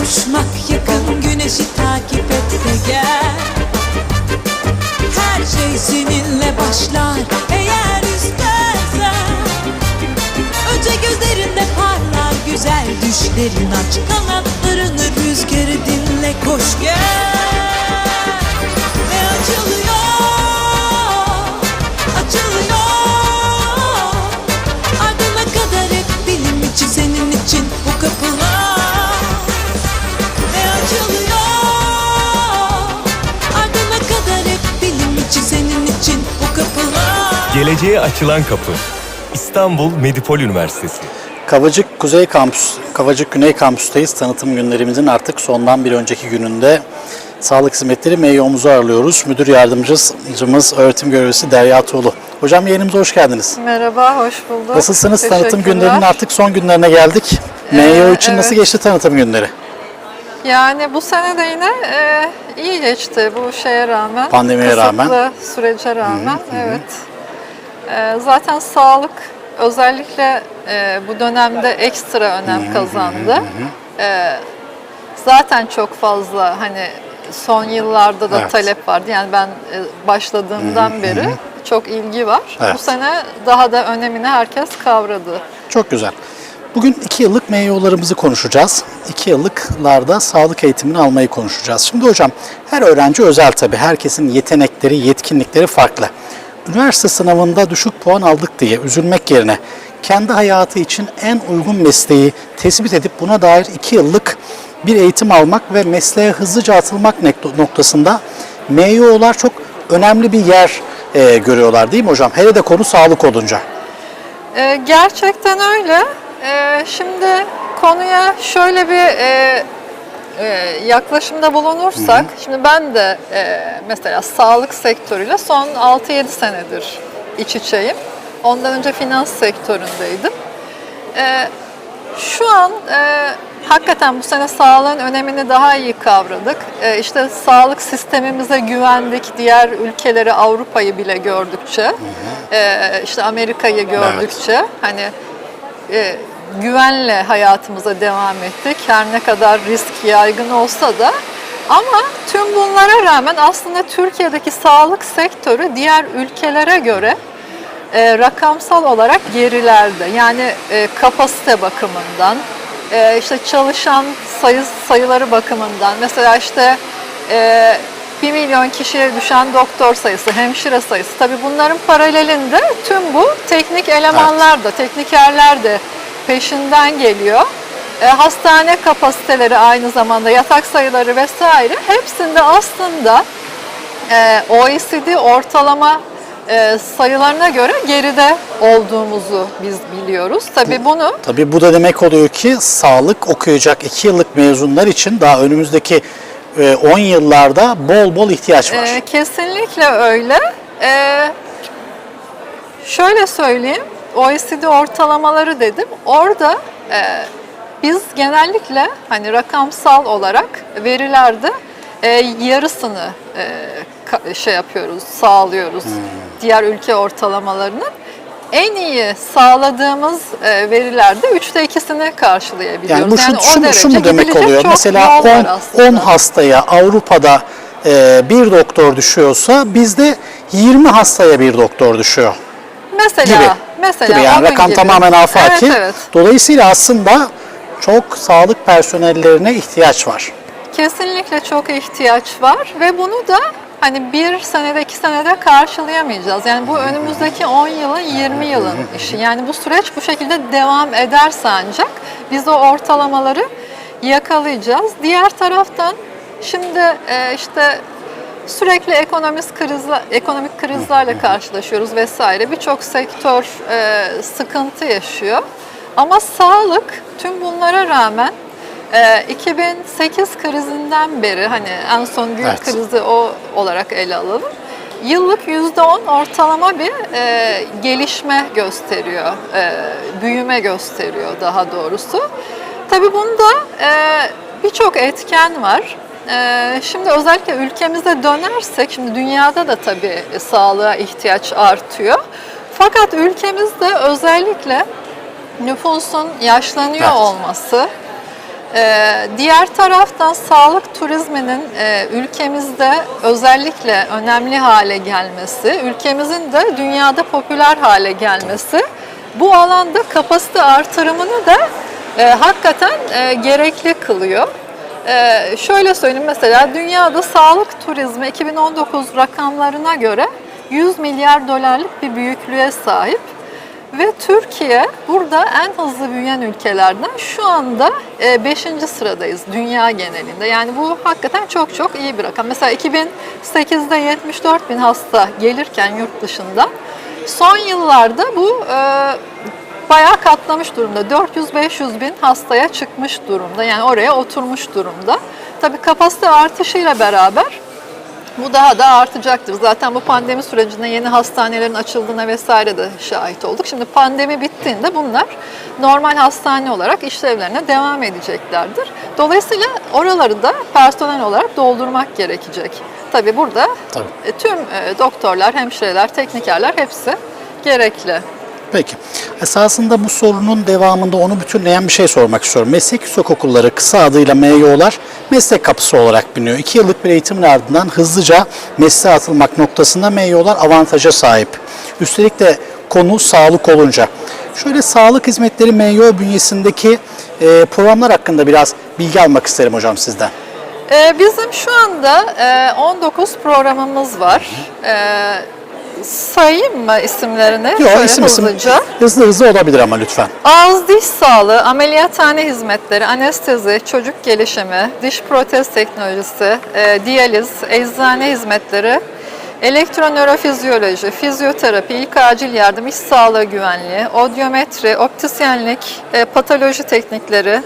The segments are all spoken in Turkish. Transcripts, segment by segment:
Kavuşmak yakın güneşi takip et de gel. Her şey seninle başlar eğer istersen. Önce gözlerinde parlar güzel düşlerin aç Kanatlarını rüzgarı dinle koş gel Geleceğe açılan kapı. İstanbul Medipol Üniversitesi. Kavacık Kuzey Kampüs, Kavacık Güney Kampüs'teyiz. Tanıtım günlerimizin artık sondan bir önceki gününde Sağlık Hizmetleri MEYO'muzu ağırlıyoruz. Müdür yardımcımız, öğretim görevlisi Derya Tuğlu. Hocam yayınımıza hoş geldiniz. Merhaba, hoş bulduk. Nasılsınız? Tanıtım günlerinin artık son günlerine geldik. MEYO için nasıl evet. geçti tanıtım günleri? Yani bu sene de yine e, iyi geçti bu şeye rağmen. Pandemiye rağmen. sürece rağmen, evet. E, zaten sağlık özellikle e, bu dönemde ekstra önem kazandı. E, zaten çok fazla hani son yıllarda da Evet. talep vardı. Yani ben e, başladığımdan beri çok ilgi var. Evet. Bu sene daha da önemini herkes kavradı. Çok güzel. Bugün iki yıllık MEYO'larımızı konuşacağız. İki yıllıklarda sağlık eğitimini almayı konuşacağız. Şimdi hocam her öğrenci özel tabii. Herkesin yetenekleri, yetkinlikleri farklı. Üniversite sınavında düşük puan aldık diye üzülmek yerine kendi hayatı için en uygun mesleği tespit edip buna dair iki yıllık bir eğitim almak ve mesleğe hızlıca atılmak noktasında MEYO'lar çok önemli bir yer e, görüyorlar değil mi hocam? Hele de konu sağlık olunca. Ee, gerçekten öyle. Ee, şimdi konuya şöyle bir e, e, yaklaşımda bulunursak, şimdi ben de e, mesela sağlık sektörüyle son 6-7 senedir iç içeyim. Ondan önce finans sektöründeydim. Ee, şu an e, hakikaten bu sene sağlığın önemini daha iyi kavradık. E, işte sağlık sistemimize güvendik. Diğer ülkeleri, Avrupa'yı bile gördükçe, e, işte Amerika'yı gördükçe hani e, güvenle hayatımıza devam ettik. Her ne kadar risk yaygın olsa da ama tüm bunlara rağmen aslında Türkiye'deki sağlık sektörü diğer ülkelere göre e, rakamsal olarak gerilerde. Yani e, kapasite bakımından, e, işte çalışan sayı sayıları bakımından. Mesela işte e, 1 milyon kişiye düşen doktor sayısı, hemşire sayısı. Tabii bunların paralelinde tüm bu teknik elemanlar da, teknikerler de peşinden geliyor. E, hastane kapasiteleri aynı zamanda, yatak sayıları vesaire hepsinde aslında e, OECD ortalama e, sayılarına göre geride olduğumuzu biz biliyoruz. Tabii bunu Tabii bu da demek oluyor ki sağlık okuyacak 2 yıllık mezunlar için daha önümüzdeki e, 10 yıllarda bol bol ihtiyaç var. e, kesinlikle öyle. E, şöyle söyleyeyim, OECD ortalamaları dedim. Orada e, biz genellikle hani rakamsal olarak verilerde e, yarısını e, şey yapıyoruz, sağlıyoruz Hmm. diğer ülke ortalamalarının. En iyi sağladığımız e, verilerde üçte ikisini karşılayabiliyoruz. yani bu şu, o şu, mu- şu mu demek oluyor? Mesela yol var 10, aslında. 10 hastaya Avrupa'da e, bir doktor düşüyorsa bizde 20 hastaya bir doktor düşüyor Mesela, gibi. Mesela gibi. Yani rakam gibi. tamamen afaki. Evet, evet. Dolayısıyla aslında çok sağlık personellerine ihtiyaç var. Kesinlikle çok ihtiyaç var ve bunu da hani bir senede iki senede karşılayamayacağız. Yani bu önümüzdeki 10 yılın 20 yılın işi. Yani bu süreç bu şekilde devam ederse ancak biz o ortalamaları yakalayacağız. Diğer taraftan şimdi e, işte sürekli ekonomik krizler, ekonomik krizlerle karşılaşıyoruz vesaire. Birçok sektör e, sıkıntı yaşıyor. Ama sağlık tüm bunlara rağmen e, 2008 krizinden beri hani en son büyük Evet. krizi o olarak ele alalım. Yıllık %10 ortalama bir e, gelişme gösteriyor, e, büyüme gösteriyor daha doğrusu. Tabii bunda e, birçok etken var. E, şimdi özellikle ülkemize dönersek, şimdi dünyada da tabii sağlığa ihtiyaç artıyor. Fakat ülkemizde özellikle nüfusun yaşlanıyor Evet. olması, Ee, diğer taraftan sağlık turizminin e, ülkemizde özellikle önemli hale gelmesi, ülkemizin de dünyada popüler hale gelmesi bu alanda kapasite artırımını da e, hakikaten e, gerekli kılıyor. Ee, şöyle söyleyeyim mesela dünyada sağlık turizmi 2019 rakamlarına göre 100 milyar dolarlık bir büyüklüğe sahip. Ve Türkiye burada en hızlı büyüyen ülkelerden şu anda 5. sıradayız dünya genelinde. Yani bu hakikaten çok çok iyi bir rakam. Mesela 2008'de 74 bin hasta gelirken yurt dışında son yıllarda bu e, bayağı katlamış durumda. 400-500 bin hastaya çıkmış durumda. Yani oraya oturmuş durumda. Tabii kapasite artışıyla beraber bu daha da artacaktır. Zaten bu pandemi sürecinde yeni hastanelerin açıldığına vesaire de şahit olduk. Şimdi pandemi bittiğinde bunlar normal hastane olarak işlevlerine devam edeceklerdir. Dolayısıyla oraları da personel olarak doldurmak gerekecek. Tabii burada Tabii. e, tüm e, doktorlar, hemşireler, teknikerler hepsi gerekli. Peki. Esasında bu sorunun devamında onu bütünleyen bir şey sormak istiyorum. Meslek yüksekokulları kısa adıyla MYO'lar meslek kapısı olarak biliniyor. İki yıllık bir eğitimin ardından hızlıca mesleğe atılmak noktasında MYO'lar avantaja sahip. Üstelik de konu sağlık olunca. Şöyle sağlık hizmetleri MYO bünyesindeki e, programlar hakkında biraz bilgi almak isterim hocam sizden. Bizim şu anda e, 19 programımız var. Ee, Sayayım mı isimlerini? Yok isim isim hızlıca. hızlı hızlı olabilir ama lütfen. Ağız diş sağlığı, ameliyathane hizmetleri, anestezi, çocuk gelişimi, diş protez teknolojisi, e, diyaliz, eczane hizmetleri, elektronörofizyoloji, fizyoterapi, ilk acil yardım, iş sağlığı güvenliği, odyometri, optisyenlik, e, patoloji teknikleri,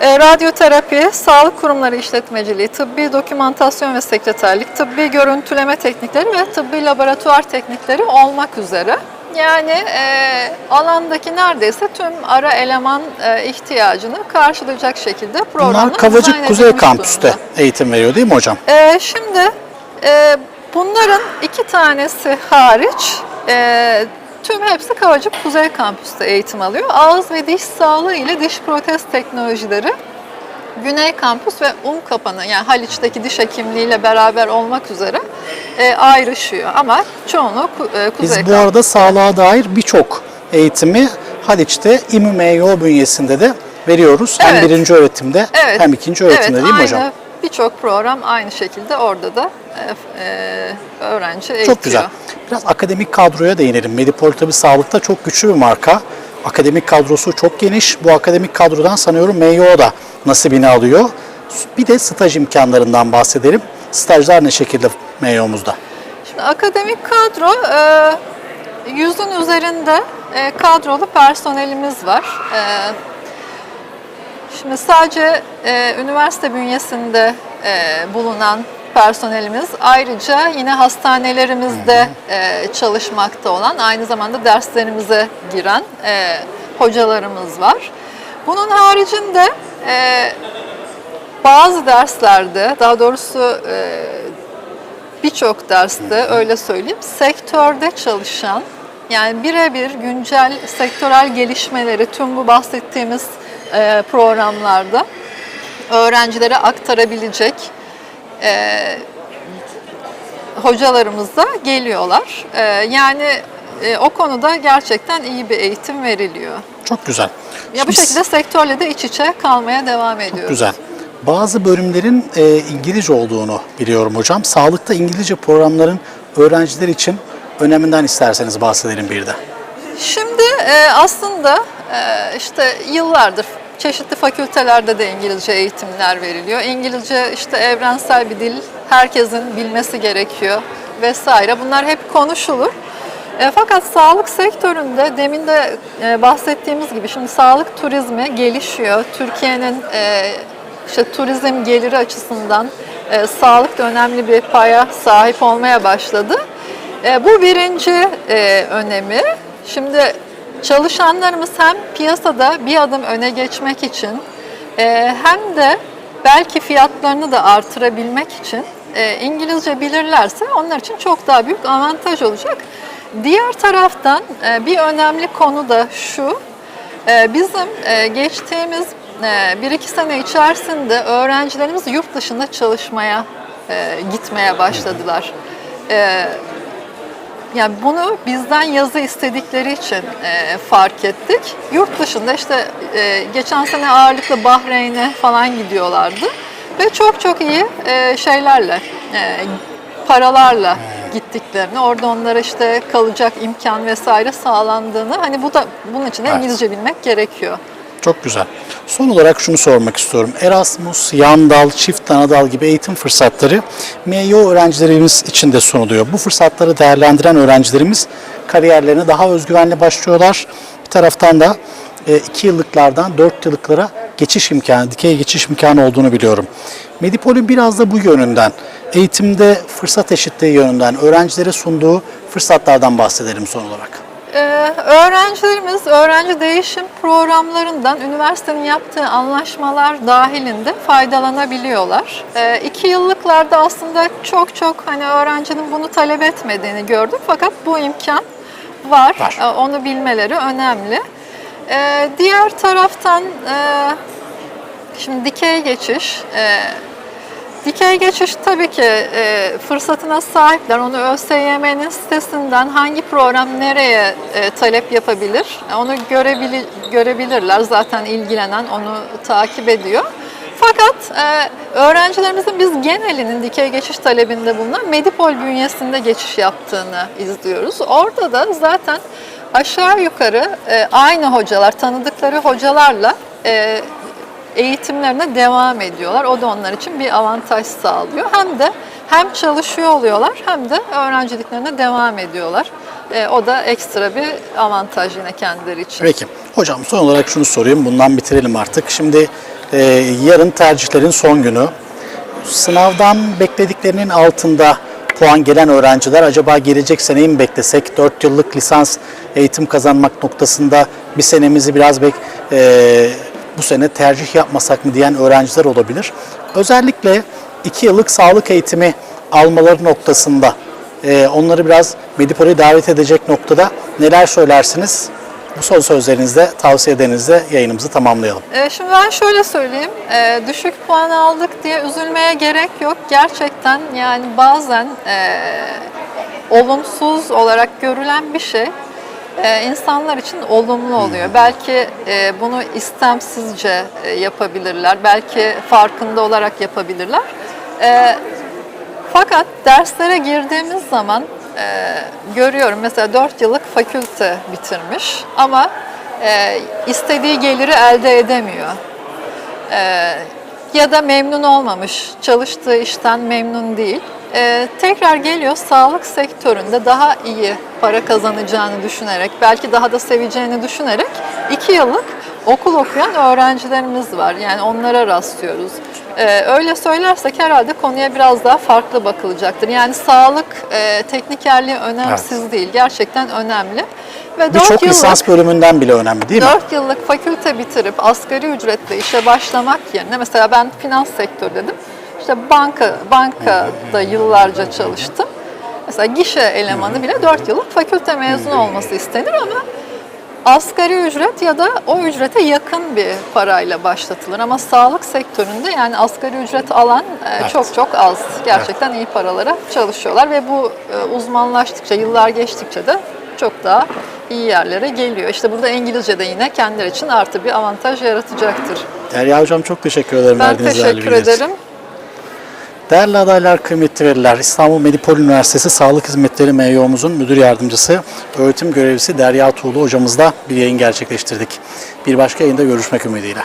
e, radyoterapi, sağlık kurumları işletmeciliği, tıbbi dokümantasyon ve sekreterlik, tıbbi görüntüleme teknikleri ve tıbbi laboratuvar teknikleri olmak üzere. Yani e, alandaki neredeyse tüm ara eleman e, ihtiyacını karşılayacak şekilde programlar Bunlar Kavacık Kuzey Kampüs'te durumda. eğitim veriyor değil mi hocam? E, şimdi e, bunların iki tanesi hariç e, tüm hepsi Kavacık Kuzey Kampüs'te eğitim alıyor. Ağız ve diş sağlığı ile diş protez teknolojileri Güney Kampüs ve Unkapanı yani Haliç'teki diş hekimliğiyle beraber olmak üzere e, ayrışıyor. Ama çoğunluğu Ku- e, Kuzey Biz bu arada sağlığa dair birçok eğitimi Haliç'te İMÜMYO bünyesinde de veriyoruz. Hem Evet. birinci öğretimde Evet. hem ikinci öğretimde evet, değil mi aynı, hocam? Birçok program aynı şekilde orada da e, e, öğrenci eğitiyor. Çok güzel. Biraz akademik kadroya değinelim. Medipol tabii sağlıkta çok güçlü bir marka. Akademik kadrosu çok geniş. Bu akademik kadrodan sanıyorum MYO da nasibini alıyor. Bir de staj imkanlarından bahsedelim. Stajlar ne şekilde MYO'muzda? Şimdi akademik kadro e, yüzün üzerinde e, kadrolu personelimiz var. Şimdi sadece e, üniversite bünyesinde e, bulunan personelimiz ayrıca yine hastanelerimizde e, çalışmakta olan aynı zamanda derslerimize giren e, hocalarımız var. Bunun haricinde e, bazı derslerde daha doğrusu e, birçok derste öyle söyleyeyim sektörde çalışan yani birebir güncel sektörel gelişmeleri tüm bu bahsettiğimiz programlarda öğrencilere aktarabilecek e, hocalarımız da geliyorlar. E, yani e, o konuda gerçekten iyi bir eğitim veriliyor. Çok güzel. Ya bu şekilde sektörle de iç içe kalmaya devam ediyoruz. Güzel. Bazı bölümlerin e, İngilizce olduğunu biliyorum hocam. Sağlıkta İngilizce programların öğrenciler için öneminden isterseniz bahsedelim bir de. Şimdi e, aslında e, işte yıllardır çeşitli fakültelerde de İngilizce eğitimler veriliyor. İngilizce işte evrensel bir dil, herkesin bilmesi gerekiyor vesaire. Bunlar hep konuşulur. E, fakat sağlık sektöründe demin de e, bahsettiğimiz gibi şimdi sağlık turizmi gelişiyor. Türkiye'nin e, işte turizm geliri açısından e, sağlık da önemli bir paya sahip olmaya başladı. E, bu birinci e, önemi. Şimdi çalışanlarımız hem piyasada bir adım öne geçmek için e, hem de belki fiyatlarını da artırabilmek için e, İngilizce bilirlerse onlar için çok daha büyük avantaj olacak. Diğer taraftan e, bir önemli konu da şu, bizim geçtiğimiz bir iki sene içerisinde öğrencilerimiz yurt dışında çalışmaya gitmeye başladılar. Yani bunu bizden yazı istedikleri için e, fark ettik. Yurt dışında işte e, geçen sene ağırlıklı Bahreyn'e falan gidiyorlardı ve çok çok iyi e, şeylerle, e, paralarla gittiklerini, orada onlara işte kalacak imkan vesaire sağlandığını, hani bu da bunun için de. İngilizce bilmek gerekiyor. Çok güzel. Son olarak şunu sormak istiyorum. Erasmus, yan dal, çift ana dal gibi eğitim fırsatları MEO öğrencilerimiz için de sunuluyor. Bu fırsatları değerlendiren öğrencilerimiz kariyerlerine daha özgüvenli başlıyorlar. Bir taraftan da 2 yıllıklardan 4 yıllıklara geçiş imkanı, dikey geçiş imkanı olduğunu biliyorum. Medipol'ün biraz da bu yönünden, eğitimde fırsat eşitliği yönünden öğrencilere sunduğu fırsatlardan bahsedelim son olarak. Ee, öğrencilerimiz öğrenci değişim programlarından üniversitenin yaptığı anlaşmalar dahilinde faydalanabiliyorlar. Ee, iki yıllıklarda aslında çok çok hani öğrencinin bunu talep etmediğini gördük fakat bu imkan var. Var. Ee, onu bilmeleri önemli. Ee, diğer taraftan e, şimdi dikey geçiş e, Dikey geçiş tabii ki e, fırsatına sahipler. Onu ÖSYM'nin sitesinden hangi program nereye e, talep yapabilir onu görebili, görebilirler. Zaten ilgilenen onu takip ediyor. Fakat e, öğrencilerimizin biz genelinin dikey geçiş talebinde bulunan Medipol bünyesinde geçiş yaptığını izliyoruz. Orada da zaten aşağı yukarı e, aynı hocalar, tanıdıkları hocalarla e, eğitimlerine devam ediyorlar. O da onlar için bir avantaj sağlıyor. Hem de hem çalışıyor oluyorlar hem de öğrenciliklerine devam ediyorlar. E, o da ekstra bir avantaj yine kendileri için. Peki. Hocam son olarak şunu sorayım. Bundan bitirelim artık. Şimdi e, yarın tercihlerin son günü. Sınavdan beklediklerinin altında puan gelen öğrenciler acaba gelecek seneyi mi beklesek? 4 yıllık lisans eğitim kazanmak noktasında bir senemizi biraz bek e, bu sene tercih yapmasak mı diyen öğrenciler olabilir. Özellikle 2 yıllık sağlık eğitimi almaları noktasında e, onları biraz Medipol'e davet edecek noktada neler söylersiniz? Bu son sözlerinizle, tavsiyelerinizle yayınımızı tamamlayalım. E, Şimdi ben şöyle söyleyeyim, e, düşük puan aldık diye üzülmeye gerek yok. Gerçekten yani bazen olumsuz olarak görülen bir şey e, insanlar için olumlu oluyor. Belki e, bunu istemsizce e, yapabilirler, belki farkında olarak yapabilirler. E, fakat derslere girdiğimiz zaman e, görüyorum mesela 4 yıllık fakülte bitirmiş ama e, istediği geliri elde edemiyor. E, ya da memnun olmamış, çalıştığı işten memnun değil. E, tekrar geliyor sağlık sektöründe daha iyi para kazanacağını düşünerek, belki daha da seveceğini düşünerek 2 yıllık okul okuyan öğrencilerimiz var. Yani onlara rastlıyoruz. Ee, öyle söylersek herhalde konuya biraz daha farklı bakılacaktır. Yani sağlık e, teknikerliği önemsiz değil, gerçekten önemli. Ve Birçok 4 lisans bölümünden bile önemli değil mi? 4 yıllık fakülte bitirip asgari ücretle işe başlamak yerine mesela ben finans sektörü dedim. İşte banka bankada yıllarca çalıştım. Mesela gişe elemanı bile 4 yıllık fakülte mezunu olması istenir ama asgari ücret ya da o ücrete yakın bir parayla başlatılır. Ama sağlık sektöründe yani asgari ücret alan e, çok çok az. Gerçekten iyi paralara çalışıyorlar ve bu e, uzmanlaştıkça, yıllar geçtikçe de çok daha iyi yerlere geliyor. İşte burada İngilizce de yine kendileri için artı bir avantaj yaratacaktır. Derya Hocam çok teşekkür ederim Ben teşekkür ederim. Değerli adaylar, kıymetli veliler, İstanbul Medipol Üniversitesi Sağlık Hizmetleri MEO'muzun müdür yardımcısı, öğretim görevlisi Derya Tuğlu hocamızla bir yayın gerçekleştirdik. Bir başka yayında görüşmek ümidiyle.